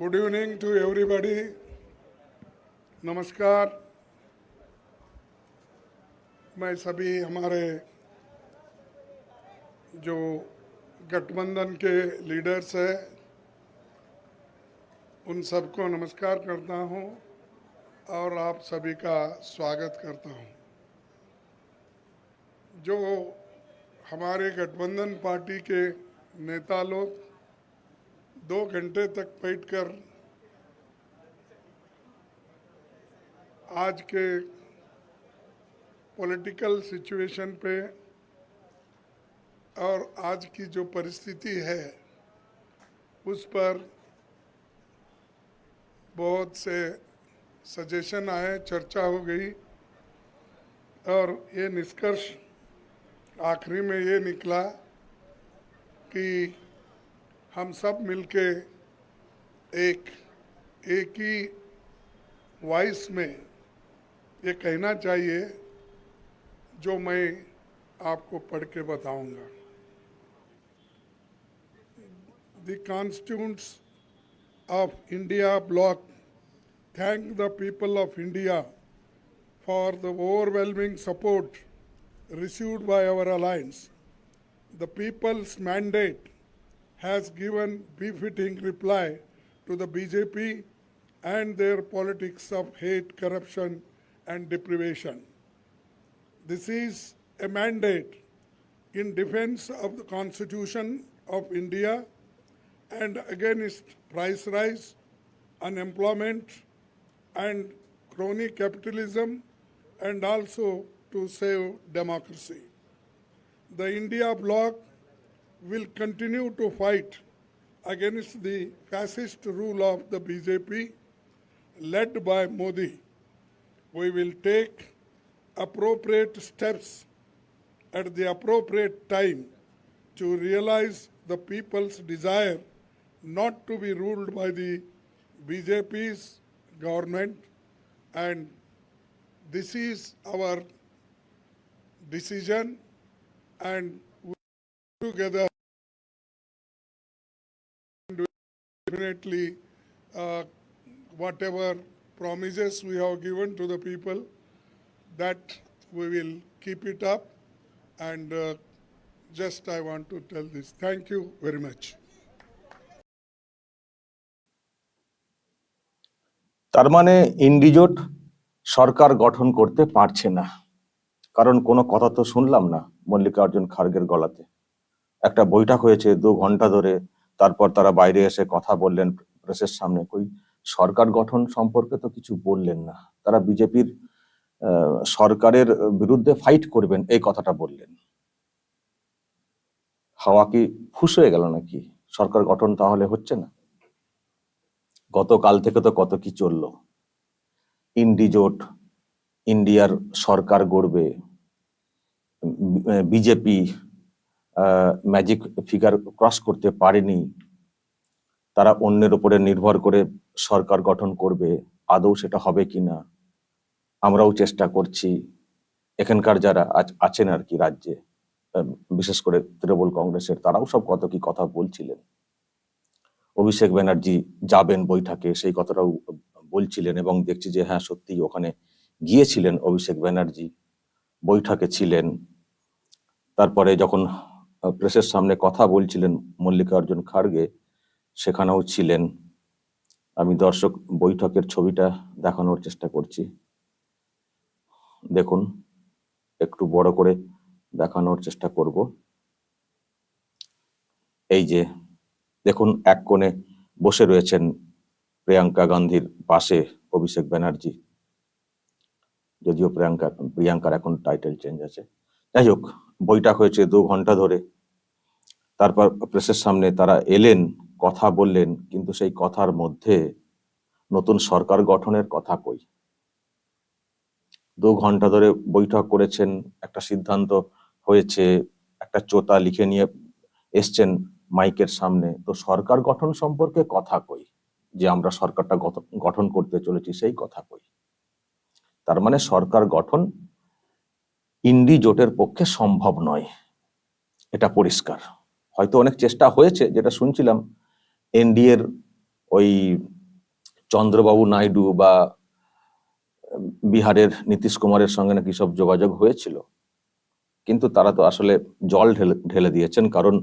Good evening to everybody नमस्कार मैं सभी हमारे जो गठबंधन के लीडर्स हैं, उन सबको नमस्कार करता हूँ और आप सभी का स्वागत करता हूँ। जो हमारे गठबंधन पार्टी के नेता लोग दो घंटे तक बैठकर आज के पॉलिटिकल सिचुएशन पे और आज की जो परिस्थिति है, उस पर बहुत से सजेशन आए, चर्चा हो गई और ये निष्कर्ष आखिरी में ये निकला कि हम सब मिलके एक एक ही वॉइस में ये कहना चाहिए जो मैं आपको पढ़ के बताऊँगा The constituents of India bloc thank the people of India for the overwhelming support received by our alliance. The people's mandate has given befitting reply to the BJP and their politics of hate, corruption, and deprivation. This is a mandate in defense of the Constitution of India and against price rise, unemployment, and crony capitalism, and also to save democracy. The India bloc will continue to fight against the fascist rule of the BJP led by Modi. We will take appropriate steps at the appropriate time to realize the people's desire not to be ruled by the BJP's government and this is our decision and together definitely uh, whatever promises we have given to the people that we will keep it up and uh, just I want to tell this. Thank you very much. তার মানে ইন্ডিজোট সরকার গঠন করতে পারছে না কারণ কোনো কথা তো শুনলাম না মল্লিকার্জুন খার্গের গলাতে একটা বৈঠক হয়েছে দু ঘণ্টা ধরে তারপর তারা বাইরে এসে কথা বললেন প্রেসের সামনে। কই, সরকার গঠন সম্পর্কে তো কিছু বললেন না। তারা বিজেপির সরকারের বিরুদ্ধে ফাইট করবেন, এই কথাটা বললেন। হাওয়া কি ফুস হয়ে গেল নাকি? সরকার গঠন তাহলে হচ্ছে না? গতকাল থেকে তো কত কি চলল। ইন্ডিজোট, ইন্ডিয়ার সরকার গড়বে বিজেপি ম্যাজিক ফিগার ক্রস করতে পারেনি। তারা অন্যের উপরে নির্ভর করে সরকার গঠন করবে, আদৌ সেটা হবে কি না? আমরাও চেষ্টা করছি। এখানকার যারা আছেন আর কি রাজ্যে বিশেষ করে তৃণমূল কংগ্রেসের, তারাও সব কত কি কথা বলছিলেন। অভিষেক ব্যানার্জি যাবেন বৈঠকে, সেই কথাটাও বলছিলেন এবং দেখছি যে হ্যাঁ সত্যি ওখানে গিয়েছিলেন অভিষেক ব্যানার্জি, বৈঠকে ছিলেন। তারপরে যখন প্রেসের সামনে কথা বলছিলেন মল্লিকার্জুন খাড়গে, সেখানেও ছিলেন। আমি দর্শক বৈঠকের ছবিটা দেখানোর চেষ্টা করছি। দেখুন, একটু বড় করে দেখানোর চেষ্টা করব। এই যে, দেখুন, এক কোণে বসে রয়েছেন প্রিয়াঙ্কা গান্ধীর পাশে অভিষেক ব্যানার্জি। যদিও প্রিয়াঙ্কা প্রিয়াঙ্কার এখন টাইটেল চেঞ্জ আছে। যাই হোক, বইটা হয়েছে দু ঘণ্টা ধরে। তারপর প্রেসের সামনে তারা এলেন, কথা বললেন, কিন্তু সেই কথার মধ্যে নতুন সরকার গঠনের কথা কই। দু ঘণ্টা ধরে বৈঠক করেছেন, একটা সিদ্ধান্ত হয়েছে, একটা চোতা লিখে নিয়ে এসছেন মাইকের সামনে। তো সরকার গঠন সম্পর্কে কথা কই, যে আমরা সরকারটা গঠন করতে চলেছি সেই কথা কই। তার মানে সরকার গঠন ইন্ডি জোটের পক্ষে সম্ভব নয়, এটা পরিষ্কার। হয়তো অনেক চেষ্টা হয়েছে, যেটা শুনছিলাম এনডিএর ওই চন্দ্রবাবু নাইডু বা বিহারের নীতিশ কুমারের সঙ্গে নাকি সব যোগাযোগ হয়েছিল। কিন্তু তারা তো আসলে জল ঢেলে ঢেলে দিয়েছেন, কারণ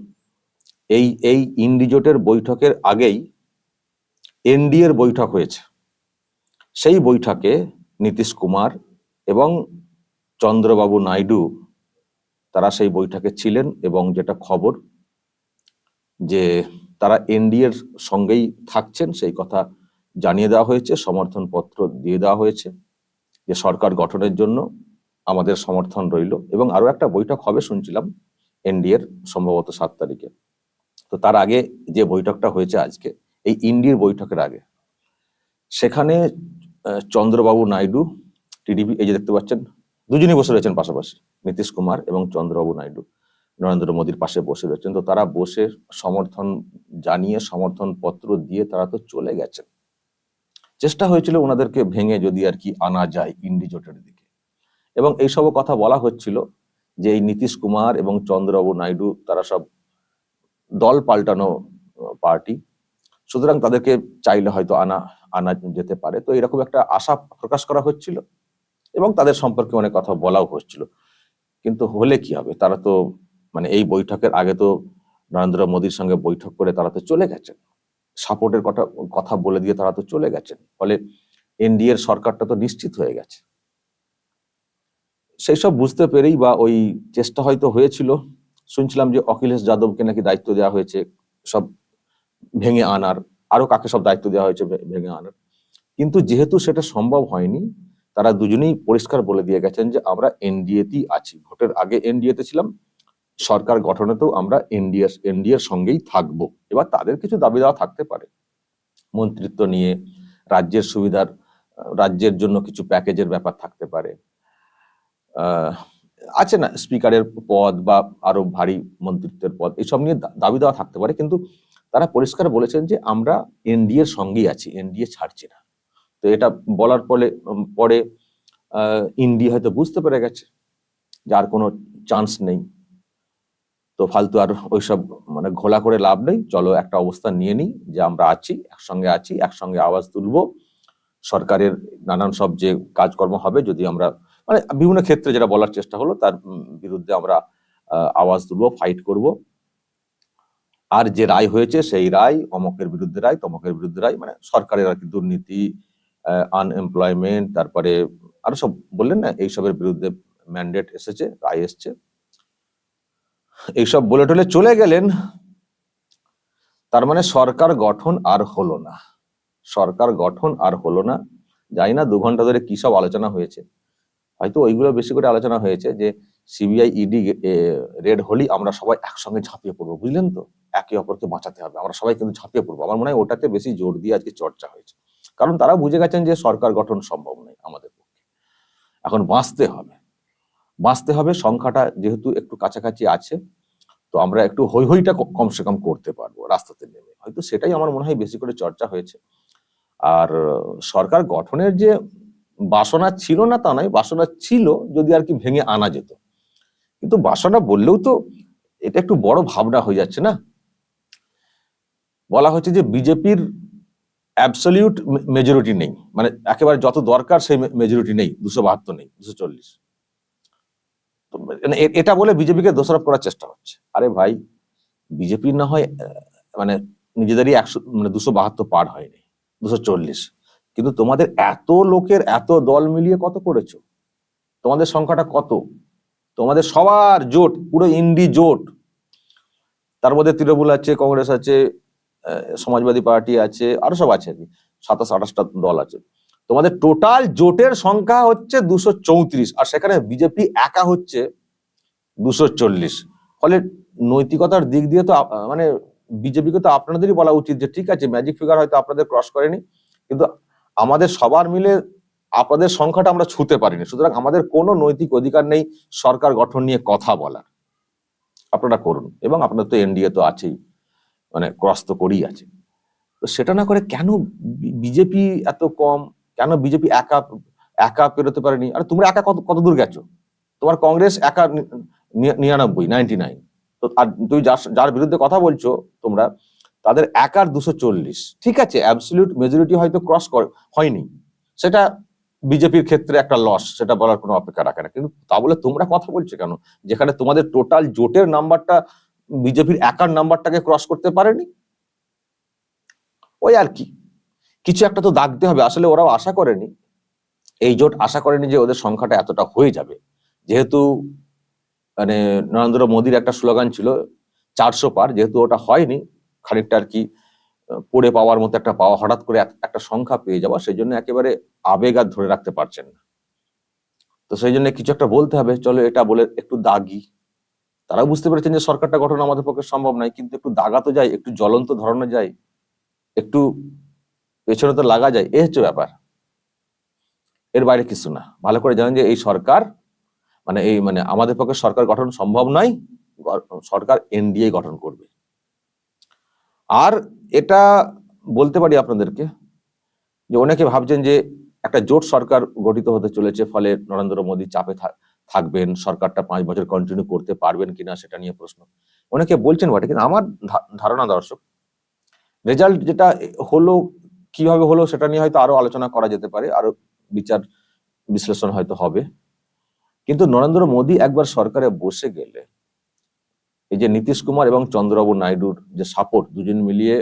এই এই ইন্ডিজোটের বৈঠকের আগেই এনডিএর বৈঠক হয়েছে। সেই বৈঠকে নীতিশ কুমার এবং চন্দ্রবাবু নাইডু, তারা সেই বৈঠকে ছিলেন এবং যেটা খবর যে তারা এনডিএর সঙ্গেই থাকছেন, সেই কথা জানিয়ে দেওয়া হয়েছে সমর্থন পত্র দিয়ে দেওয়া হয়েছে যে সরকার গঠনের জন্য আমাদের সমর্থন রইল। এবং আরও একটা বৈঠক হবে শুনছিলাম এনডিএর সম্ভবত সাত তারিখে। তো তার আগে যে বৈঠকটা হয়েছে আজকে, এই ইন্ডির বৈঠকের আগে, সেখানে চন্দ্রবাবু নাইডু, টিডিপি, এই যে দেখতে পাচ্ছেন, দুজনই বসে রয়েছেন পাশাপাশি, নীতিশ কুমার এবং চন্দ্রবাবু নাইডু। নরেন্দ্র মোদীর পাশে বসে রয়েছেন। তো তারা বসে সমর্থন জানিয়ে, সমর্থন পত্র দিয়ে তারা তো চলে গেছেন। চেষ্টা হয়েছিল ওনাদেরকে ভেঙে যদি আর কি আনা যায় ইন্ডিজোটের দিকে। এবং এইসব কথা বলা হচ্ছিল যে এই নীতিশ কুমার এবং চন্দ্রবাবু নাইডু তারা সব দল পাল্টানো পার্টি। সুতরাং তাদেরকে চাইলে হয়তো আনা আনা যেতে পারে। তো এরকম একটা আশা প্রকাশ করা হচ্ছিল এবং তাদের সম্পর্কে অনেক কথা বলাও হচ্ছিল। কিন্তু হলে কি হবে? তারা তো মানে এই বৈঠকের আগে তো নরেন্দ্র মোদীর সঙ্গে বৈঠক করে তারা তো চলে গেছেন। সাপোর্টের কথা কথা বলে দিয়ে তারা তো চলে গেছেন। ফলে এনডিএ এর সরকারটা তো নিশ্চিত হয়ে গেছে। সেই সব বুঝতে পেরেই বা ওই চেষ্টা হয়তো হয়েছিল। শুনছিলাম যে অখিলেশ যাদবকে নাকি দায়িত্ব দেওয়া হয়েছে সব ভেঙে আনার, আরও কাকে সব দায়িত্ব দেওয়া হয়েছে ভেঙে আনার। কিন্তু যেহেতু সেটা সম্ভব হয়নি, তারা দুজনেই পরিষ্কার বলে দিয়ে গেছেন যে আমরা এনডিএতেই আছি। ভোটের আগে এনডিএতে ছিলাম সরকার গঠনেতেও আমরা এনডিএস এনডিএর সঙ্গেই থাকব। এবার তাদের কিছু দাবি দেওয়া থাকতে পারে। মন্ত্রিত্ব নিয়ে, রাজ্যের সুবিধার, রাজ্যের জন্য কিছু প্যাকেজের ব্যাপার থাকতে পারে। আছে না, স্পিকারের পদ বা আরও ভারী মন্ত্রিত্বের পদ, এসব নিয়ে দাবি দেওয়া থাকতে পারে। কিন্তু তারা পরিষ্কার বলেছেন যে আমরা এনডিএ এর সঙ্গেই আছি এনডিএ ছাড়ছি না। তো এটা বলার পরে পরে ইন্ডিয়া হয়তো বুঝতে পেরে গেছে যার কোনো চান্স নেই। তো ফালতু আর ওইসব মানে ঘোলা করে লাভ নেই। চলো একটা অবস্থান নিয়ে নিই যে আমরা আছি, একসঙ্গে আছি, একসঙ্গে আওয়াজ তুলবো। সরকারের নানান সব যে কাজকর্ম হবে, যদি আমরা মানে বিভিন্ন ক্ষেত্রে যেটা বলার চেষ্টা হলো, তার বিরুদ্ধে আমরা আওয়াজ তুলবো ফাইট করব। আর যে রায় হয়েছে সেই রায়, অমকের বিরুদ্ধে রায়, তমকের বিরুদ্ধে রায় মানে সরকারের আর কি দুর্নীতি আনএমপ্লয়মেন্ট তারপরে আরও সব বললেন না, এইসবের বিরুদ্ধে ম্যান্ডেট এসেছে, রায় এসছে। এইসব বলে টলে চলে গেলেন, তার মানে সরকার গঠন আর হলো না। সরকার গঠন আর হলো না, জানি না দু ঘণ্টা ধরে কি সব আলোচনা হয়েছে। হয়তো ওইগুলো বেশি করে আলোচনা হয়েছে যে সিবিআই ইডি রেড হলি আমরা সবাই একসঙ্গে ঝাঁপিয়ে পড়ব, বুঝলেন তো? একে অপরকে বাঁচাতে হবে, আমরা সবাই কিন্তু ঝাঁপিয়ে পড়ব। আমার মনে হয় ওটাতে বেশি জোর দিয়ে আজকে চর্চা হয়েছে। কারণ তারা বুঝে গেছেন যে সরকার গঠন সম্ভব নয় আমাদের পক্ষে। এখন বাঁচতে হবে। বাঁচতে হবে, সংখ্যাটা যেহেতু একটু কাছাকাছি আছে, তো আমরা একটু হই হইটা কমসে কম করতে পারব রাস্তাতে নেমে। হয়তো সেটাই আমার মনে হয় বেশি করে চর্চা হয়েছে। আর সরকার গঠনের যে বাসনা ছিল না তা নয়, বাসনা ছিল যদি আর কি ভেঙে আনা যেত। কিন্তু বাসনা বললেও তো এটা একটু বড় ভাবনা হয়ে যাচ্ছে না? বলা হচ্ছে যে বিজেপির অ্যাবসলিউট মেজরিটি নেই। মানে একেবারে যত দরকার সেই মেজরিটি নেই, দুশো বাহাত্তর নেই, দুশো চল্লিশ। এটা বলে বিজেপিকে দোষারোপ করার চেষ্টা হচ্ছে। আরে ভাই বিজেপির না হয় মানে নিজেদেরই একশো মানে দুশো বাহাত্তর পার হয়নি, দুশো চল্লিশ। কিন্তু তোমাদের এত লোকের, এত দল মিলিয়ে কত করেছ? তোমাদের সংখ্যাটা কত? তোমাদের সবার জোট, পুরো ইন্ডি জোট। তার মধ্যে তৃণমূল আছে, কংগ্রেস আছে সমাজবাদী পার্টি আছে, আরও সব আছে আর কি। সাতাশ, আঠাশটা দল আছে। তোমাদের টোটাল জোটের সংখ্যা হচ্ছে দুশো চৌত্রিশ, আর সেখানে বিজেপি একা হচ্ছে দুশো চল্লিশ। ফলে নৈতিকতার দিক দিয়ে তো মানে বিজেপিকে তো আপনাদেরই বলা উচিত যে ঠিক আছে ম্যাজিক ফিগার হয়তো আপনাদের ক্রস করেনি, কিন্তু আমাদের সবার মিলে আপনাদের সংখ্যাটা আমরা ছুতে পারিনি। সুতরাং আমাদের কোনো নৈতিক অধিকার নেই সরকার গঠন নিয়ে কথা বলার। আপনারা করুন, এবং আপনার তো এনডিএ তো আছেই মানে ক্রস তো করেই আছে। তো সেটা না করে কেন বিজেপি এত কম? কেন বিজেপি একা একা পেরোতে পারেনি? আর তোমরা একা কত কত দূর গেছো? তোমার কংগ্রেস একা নিরানব্বই নাইনটি নাইন তো আর তুই যার যার বিরুদ্ধে কথা বলছো তোমরা, তাদের একার দুশো চল্লিশ। ঠিক আছে অ্যাবসলিউট মেজরিটি হয়তো ক্রস হয়নি। সেটা বিজেপির ক্ষেত্রে একটা লস সেটা বলার কোনো অপেক্ষা রাখে না। কিন্তু তা বলে তোমরা কথা বলছো কেন? যেখানে তোমাদের টোটাল জোটের নাম্বারটা বিজেপির একার নাম্বারটাকে ক্রস করতে পারেনি? ওই আর কি। কিছু একটা তো দাগতে হবে। আসলে ওরাও আশা করেনি। এই জোট আশা করেনি যে ওদের সংখ্যাটা এতটা হয়ে যাবে। যেহেতু মানে নরেন্দ্র মোদীর একটা স্লোগান ছিল, চারশো পার, যেহেতু ওটা হয়নি, খানিকটা আর কি, পড়ে পাওয়ার মতো একটা পাওয়া, হঠাৎ করে একটা সংখ্যা পেয়ে যাওয়া, সেই জন্য একেবারে আবেগ আর ধরে রাখতে পারছেন না। তো সেই জন্য কিছু একটা বলতে হবে। চলো এটা বলে একটু দাগি। তারা বুঝতে পেরেছেন যে সরকারটা গঠন আমাদের পক্ষে সম্ভব নয়, কিন্তু একটু দাগা তো যায়, একটু জ্বলন্ত ধরানো যায়, একটু পেছনে তো লাগা যায়, এ হচ্ছে ব্যাপার। এর বাইরে কিছু না। ভালো করে জানেন যে এই সরকার মানে এই মানে আমাদের পক্ষে সরকার গঠন সম্ভব নয় সরকার এনডিএ গঠন করবে। আর এটা বলতে পারি আপনাদেরকে যে অনেকে ভাবছেন যে একটা জোট সরকার গঠিত হতে চলেছে ফলে নরেন্দ্র মোদী চাপে থাকবেন, সরকারটা পাঁচ বছর কন্টিনিউ করতে পারবেন কিনা সেটা নিয়ে প্রশ্ন। অনেকে বলছেন বটে, কিন্তু আমার ধারণা দর্শক রেজাল্ট যেটা হলো কীভাবে হলো সেটা নিয়ে হয়তো আরও আলোচনা করা যেতে পারে, আরও বিচার বিশ্লেষণ হয়তো হবে। কিন্তু নরেন্দ্র মোদী একবার সরকারে বসে গেলে, এই যে নীতিশ কুমার এবং চন্দ্রবাবু নাইডুর যে সাপোর্ট, দুজন মিলিয়ে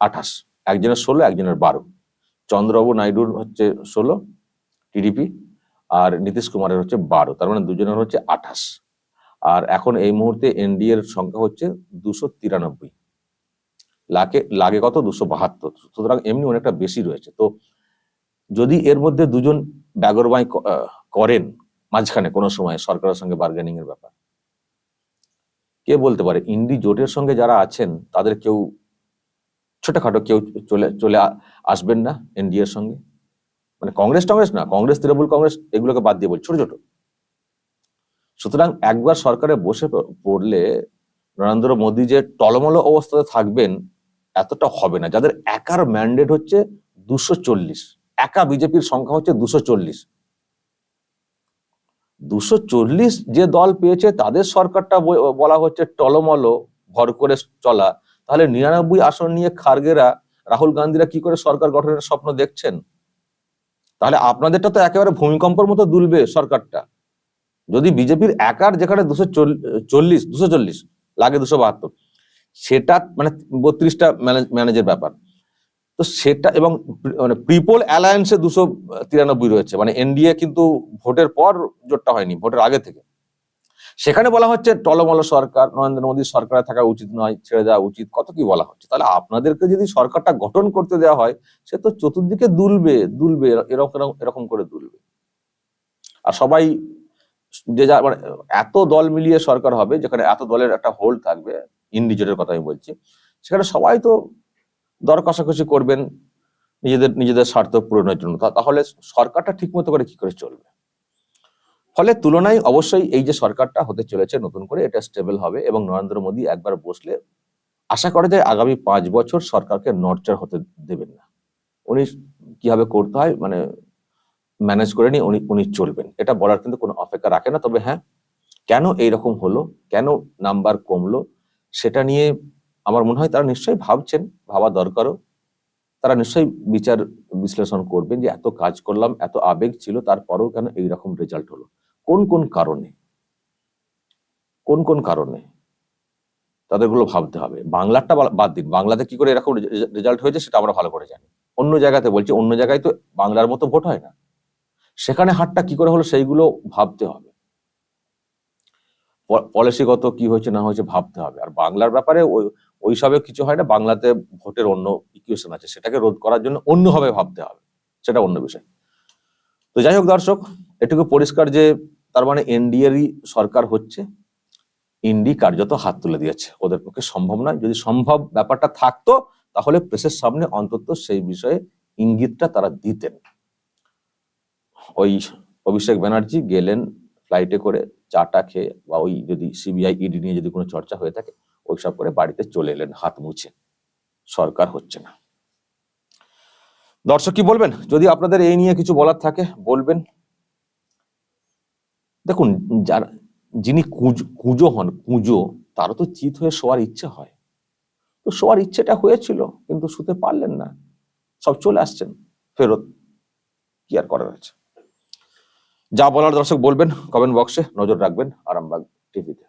আঠাশ, একজনের ষোলো, একজনের বারো। চন্দ্রবাবু নাইডুর হচ্ছে ষোলো, টিডিপি, আর নীতিশ কুমারের হচ্ছে বারো, তার মানে দুজনের হচ্ছে আঠাশ। আর এখন এই মুহূর্তে এনডিএর সংখ্যা হচ্ছে দুশো তিরানব্বই। লাগে লাগে কত? দুশো বাহাত্তর। সুতরাং এমনি অনেকটা বেশি রয়েছে। তো যদি এর মধ্যে দুজন ব্যাগরবাই করেন, মাঝখানে কোনো সময় সরকারের সঙ্গে বার্গেনিং এর ব্যাপার। কে বলতে পারে? ইন্ডি জোটের সঙ্গে যারা আছেন, তাদের কেউ ছোটখাটো কেউ চলে চলে আসবেন না এনডিএ এর সঙ্গে? মানে কংগ্রেস টংগ্রেস না, কংগ্রেস, তৃণমূল কংগ্রেস, এগুলোকে বাদ দিয়ে বলছি ছোট ছোট। সুতরাং একবার সরকারে বসে পড়লে নরেন্দ্র মোদী যে টলমল অবস্থাতে থাকবেন এতটা হবে না। যাদের একার ম্যান্ডেট হচ্ছে দুশো চল্লিশ, একা বিজেপির সংখ্যা হচ্ছে দুশো চল্লিশ। দুশো চল্লিশ যে দল পেয়েছে, তাদের সরকারটা বলা হচ্ছে টলমল, ভর করে চলা। তাহলে নিরানব্বই আসন নিয়ে খার্গেরা, রাহুল গান্ধীরা কি করে সরকার গঠনের স্বপ্ন দেখছেন? তাহলে আপনাদেরটা তো একেবারে ভূমিকম্পের মতো দুলবে সরকারটা। যদি বিজেপির একার যেখানে দুশো চল্লিশ দুশো চল্লিশ, লাগে দুশো বাহাত্তর। সেটা মানে বত্রিশটা ম্যানেজের ব্যাপার। তো সেটা এবং মানে প্রিপোল অ্যালায়েন্সে দুশো তিরানব্বই রয়েছে। মানে এনডিএ কিন্তু ভোটের পর জোটটা হয়নি, ভোটের আগে থেকে। সেখানে বলা হচ্ছে টলমল সরকার, নরেন্দ্র মোদীর সরকারে থাকা উচিত নয়, ছেড়ে দেওয়া উচিত, কত কি বলা হচ্ছে? তাহলে আপনাদেরকে যদি সরকারটা গঠন করতে দেওয়া হয়, সে তো চতুর্দিকে দুলবে দুলবে, এরকম- এরকম করে দুলবে। আর সবাই যে যা মানে এত দল মিলিয়ে সরকার হবে, যেখানে এত দলের একটা হোল্ড থাকবে ইন্ডিজোটের কথা আমি বলছি, সেখানে সবাই তো দর কষাকষি করবেন, নিজেদের নিজেদের স্বার্থ পূরণের জন্য। তাহলে সরকারটা ঠিক মতো করে কি করে চলবে? ফলে তুলনায় অবশ্যই এই যে সরকারটা হতে চলেছে নতুন করে, এটা স্টেবল হবে এবং নরেন্দ্র মোদী একবার বসলে আশা করা যায় আগামী পাঁচ বছর সরকারকে নর্চার হতে দেবেন না। উনি কীভাবে করতে হয় মানে ম্যানেজ করে নিয়ে উনি উনি চলবেন। এটা বলার কিন্তু কোনো অপেক্ষা রাখে না। তবে হ্যাঁ কেন এইরকম হলো? কেন নাম্বার কমলো? সেটা নিয়ে আমার মনে হয় তারা নিশ্চয়ই ভাবছেন, ভাবা দরকারও। তারা নিশ্চয়ই বিচার বিশ্লেষণ করবেন যে এত কাজ করলাম, এত আবেগ ছিল, তারপরেও কেন এইরকম রেজাল্ট হলো? কোন কোন কারণে? কোন কোন কারণে? তাদেরগুলো ভাবতে হবে। বাংলাটা বাদ দিন। বাংলাতে কি করে এরকম রেজাল্ট হয়েছে সেটা আমরা ভালো করে জানি। অন্য জায়গাতে বলছি, অন্য জায়গায় তো বাংলার মতো ভোট হয় না। সেখানে হারটা কি করে হলো সেইগুলো ভাবতে হবে। পলিসিগত কি হয়েছে না হয়েছে ভাবতে হবে। আর বাংলার ব্যাপারে ওই, ওইসবে কিছু হয় না, বাংলাতে ভোটের অন্য ইকুয়েশন আছে, সেটাকে রোধ করার জন্য অন্যভাবে ভাবতে হবে, সেটা অন্য বিষয়। তো যাই হোক দর্শক, এটুকু পরিষ্কার যে তার মানে এনডিএরই সরকার হচ্ছে ইন্ডি কার্যত হাত তুলে দিয়েছে, ওদের পক্ষে সম্ভব নয়। যদি সম্ভব ব্যাপারটা থাকতো, তাহলে প্রেসের সামনে অন্তত সেই বিষয়ে ইঙ্গিতটা তারা দিতেন। ওই অভিষেক ব্যানার্জি গেলেন ফ্লাইটে করে চাটা খেয়ে বা ওই যদি সিবিআই ইডি নিয়ে যদি কোনো চর্চা হয়ে থাকে, ওইসব করে বাড়িতে চলে এলেন, হাত মুছে। সরকার হচ্ছে না। দর্শক কি বলবেন? যদি আপনাদের এই নিয়ে কিছু বলার থাকে, বলবেন। দেখুন, যারা, যিনি কুজ- কুজো হন, কুজো, তারও তো চিত হয়ে শোয়ার ইচ্ছে হয়। তো শোয়ার ইচ্ছেটা হয়েছিল, কিন্তু শুতে পারলেন না। সব চলে আসছেন, ফেরত। কি আর করার আছে? যা বলার দর্শক বলবেন কমেন্ট বক্সে নজর রাখবেন আরামবাগ টিভিতে